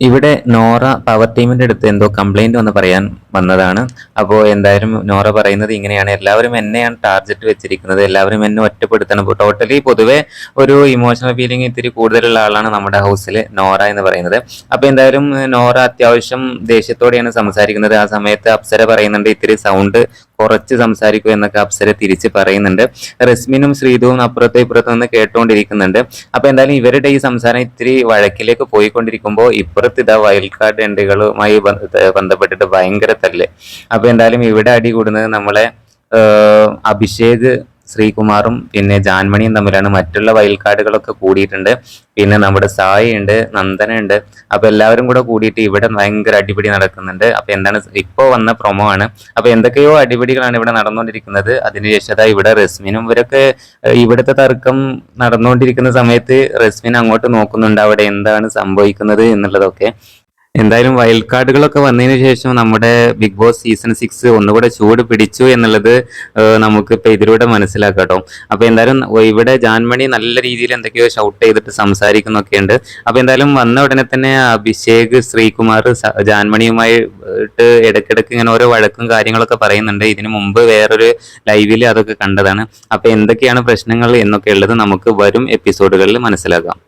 ഇവിടെ നോറ പവർ ടീമിന്റെ അടുത്ത് എന്തോ കംപ്ലൈന്റ് വന്ന് പറയാൻ വന്നതാണ്. അപ്പോൾ എന്തായാലും നോറ പറയുന്നത് ഇങ്ങനെയാണ്. എല്ലാവരും എന്നെയാണ് ടാർഗറ്റ് വെച്ചിരിക്കുന്നത്. എല്ലാവരും എന്നെ ഒറ്റപ്പെടുത്തണം. ടോട്ടലി പൊതുവേ ഒരു ഇമോഷണൽ ഫീലിംഗ് ഇത്തിരി കൂടുതലുള്ള ആളാണ് നമ്മുടെ ഹൗസിൽ നോറ എന്ന് പറയുന്നത്. അപ്പോൾ എന്തായാലും നോറ അത്യാവശ്യം ദേഷ്യത്തോടെയാണ് സംസാരിക്കുന്നത്. ആ സമയത്ത് അപ്സര പറയുന്നുണ്ട് ഇത്തിരി സൗണ്ട് കുറച്ച് സംസാരിക്കൂ എന്നൊക്കെ അപ്സര തിരിച്ച് പറയുന്നുണ്ട്. റസ്മിനും ശ്രീധുവും അപ്പുറത്തും ഇപ്പുറത്തും നിന്ന് കേട്ടുകൊണ്ടിരിക്കുന്നുണ്ട് അപ്പൊ എന്തായാലും ഇവരുടെ ഈ സംസാരം ഇത്തിരി വഴക്കിലേക്ക് പോയിക്കൊണ്ടിരിക്കുമ്പോൾ ഇപ്പുറത്ത് ഇതാ വൈൽഡ് കാർഡ് എൻട്രികളുമായി ബന്ധ- ബന്ധപ്പെട്ടിട്ട് ഭയങ്കര തല്ല്. അപ്പൊ എന്തായാലും ഇവിടെ അടി കൂടുന്നത് നമ്മളെ അഭിഷേക് ശ്രീകുമാറും പിന്നെ ജാൻമണിയും തമ്മിലാണ് മറ്റുള്ള വൈൽഡ് കാർഡുകളൊക്കെ കൂടിയിട്ടുണ്ട്. പിന്നെ നമ്മുടെ സായി ഉണ്ട് നന്ദന ഉണ്ട് അപ്പൊ എല്ലാവരും കൂടെ കൂടിയിട്ട് ഇവിടെ ഭയങ്കര അടിപിടി നടക്കുന്നുണ്ട്. അപ്പൊ എന്താണ് ഇപ്പോ വന്ന പ്രൊമോ ആണ്. അപ്പൊ എന്തൊക്കെയോ അടിപിടികളാണ് ഇവിടെ നടന്നുകൊണ്ടിരിക്കുന്നത്. അതിനുശേഷം ഇവിടെ റസ്മിനും ഇവരൊക്കെ ഇവിടുത്തെ തർക്കം നടന്നുകൊണ്ടിരിക്കുന്ന സമയത്ത് റസ്മിൻ അങ്ങോട്ട് നോക്കുന്നുണ്ട്. അവിടെ എന്താണ് സംഭവിക്കുന്നത് എന്നുള്ളതൊക്കെ. എന്തായാലും വൈൽഡ് കാർഡുകളൊക്കെ വന്നതിന് ശേഷം നമ്മുടെ ബിഗ് ബോസ് സീസൺ സിക്സ് ഒന്നുകൂടെ ചൂട് പിടിച്ചു എന്നുള്ളത് നമുക്ക് ഇപ്പൊ ഇതിലൂടെ മനസ്സിലാക്കാം കേട്ടോ. അപ്പൊ എന്തായാലും ഇവിടെ ജാൻമണി നല്ല രീതിയിൽ എന്തൊക്കെയോ ഷൗട്ട് ചെയ്തിട്ട് സംസാരിക്കുന്നൊക്കെ ഉണ്ട് അപ്പോൾ എന്തായാലും വന്ന ഉടനെ തന്നെ അഭിഷേക് ശ്രീകുമാർ ജാൻമണിയുമായിട്ട് ഇടയ്ക്കിടയ്ക്ക് ഇങ്ങനെ ഓരോ വഴക്കും കാര്യങ്ങളൊക്കെ പറയുന്നുണ്ട്. ഇതിനു മുമ്പ് വേറൊരു ലൈവിൽ അതൊക്കെ കണ്ടതാണ്. അപ്പോൾ എന്തൊക്കെയാണ് പ്രശ്നങ്ങൾ എന്നൊക്കെ ഉള്ളത് നമുക്ക് വരും എപ്പിസോഡുകളിൽ മനസ്സിലാക്കാം.